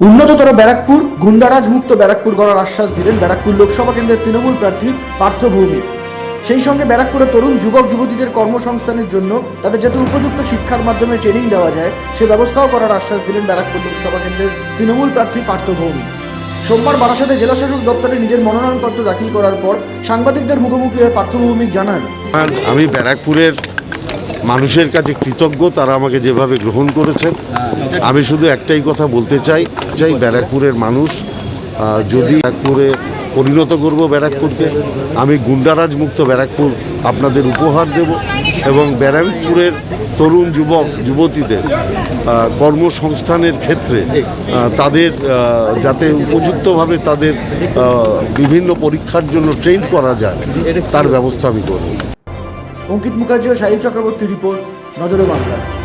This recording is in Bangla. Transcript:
উন্নততর ব্যারাকপুর, গুন্ডারাজ মুক্ত ব্যারাকপুর গড়ার আশ্বাস দিলেন ব্যারাকপুর লোকসভা কেন্দ্রের তৃণমূল প্রার্থী পার্থ ভৌমিক সেই সঙ্গে ব্যারাকপুরের তরুণ যুবক যুবতীদের কর্মসংস্থানের জন্য তাদের যাতে উপযুক্ত শিক্ষার মাধ্যমে ট্রেনিং দেওয়া যায়, সে ব্যবস্থাও করার আশ্বাস দিলেন ব্যারাকপুর লোকসভা কেন্দ্রের তৃণমূল প্রার্থী পার্থ ভৌমিক সোমবার বারাসাতে জেলাশাসক দপ্তরে নিজের মনোনয়নপত্র দাখিল করার পর সাংবাদিকদের মুখোমুখি হয়ে পার্থ ভৌমিক জানান, আমি ব্যারাকপুরের মানুষের কাছে কৃতজ্ঞ, তারা আমাকে যেভাবে গ্রহণ করেছেন। আমি শুধু একটাই কথা বলতে চাই চাই ব্যারাকপুরের মানুষ যদি ব্যারাকপুরে পরিণত করব ব্যারাকপুরকে, আমি গুন্ডারাজ মুক্ত ব্যারাকপুর আপনাদের উপহার দেব এবং ব্যারাকপুরের তরুণ যুবক, যুবতীদের কর্মসংস্থানের ক্ষেত্রে তাদের যাতে উপযুক্তভাবে তাদের বিভিন্ন পরীক্ষার জন্য ট্রেন করা যায়, তার ব্যবস্থা আমি করব। অঙ্কিত মুখার্জি ও সাহিল চক্রবর্তী রিপোর্ট নজরে বাংলা।